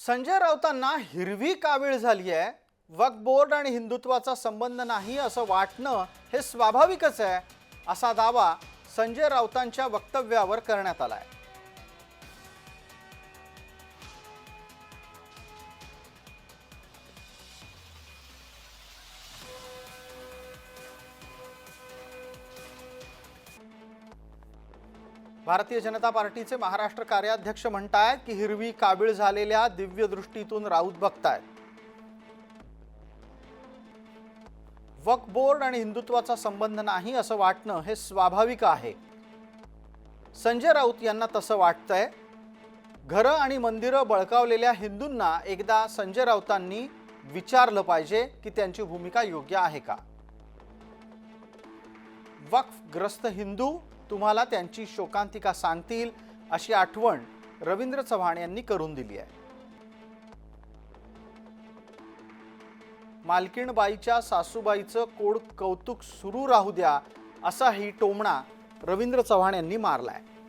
संजय राऊतांना हिरवी कावीळ झाली आहे. वक्फ बोर्ड आणि हिंदुत्वाचा संबंध नाही असं वाटणं हे स्वाभाविकच आहे असा दावा संजय राऊतांच्या वक्तव्यावर करण्यात आला आहे भारतीय जनता पार्टीचे महाराष्ट्र कार्याध्यक्ष म्हणतायत की हिरवी काबीळ झालेल्या दिव्य दृष्टीतून राऊत बघतायत. वक्फ बोर्ड आणि हिंदुत्वाचा संबंध नाही असं वाटणं हे स्वाभाविक आहे. संजय राऊत यांना तसं वाटतंय. घरं आणि मंदिरं बळकावलेल्या हिंदूंना एकदा संजय राऊतांनी विचारलं पाहिजे की त्यांची भूमिका योग्य आहे का? वक्फग्रस्त हिंदू तुम्हाला त्यांची शोकांतिका सांगतील अशी आठवण रवींद्र चव्हाण यांनी करून दिली आहे. मालकीणबाईच्या सासूबाईचं कोड कौतुक सुरू राहू द्या असाही टोमणा रवींद्र चव्हाण यांनी मारला आहे